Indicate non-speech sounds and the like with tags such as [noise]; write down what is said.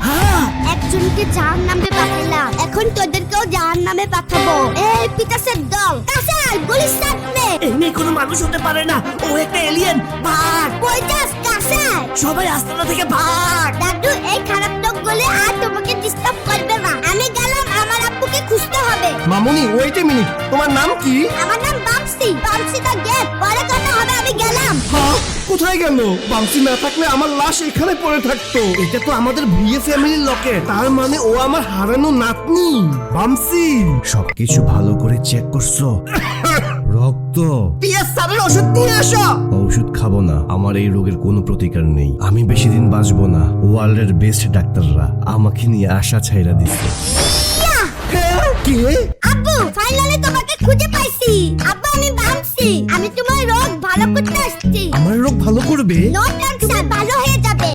আমাকে জাহান নামে পাঠালাম এখন তোদেরকেও জাহান নামে পাঠাবো। এই পিতাসের দল। কাসাল গুলির সামনে এই মেয়ে কোনো মানুষ হতে পারে না। ও একটা এলিয়েন ভাগ কই যাস কাসাল সবাই আস্তানা থেকে ভাগ দাদু এই খারাপ লোকগুলো আর তোমাকে ডিস্টার্ব করবে না। আমি গেলাম আমার আব্বুকে খুঁজতে হবে। মামুনি ওয়েট এ মিনিট তোমার নাম কি? আমার নাম বামসি বামসি দা গেট। পরে কথা হবে আমি গেলাম। কোথায় গেল? বামসি না থাকলে আমার লাশ এখানে পড়ে থাকতো। এটা তো আমাদের ভিএ ফ্যামিলির লকেট তার মানে ও আমার হারানো নাতনি বামসি। সবকিছু ভালো করে চেক করছ। [coughs] রক্ত। স্যারের ওষুধ নিয়ে আসো ওষুধ খাব না। আমার এই রোগের কোনো প্রতিকার নেই। আমি বেশি দিন বাঁচবো না। ওয়ার্ল্ডের বেস্ট ডাক্তাররা আমাকে নিয়ে আশা ছাইরা দিচ্ছে কে? আব্বু ফাইনালি তোমাকে আমি তোমার রোগ ভালো করতে আসছি। আমার রোগ ভালো করবে? নো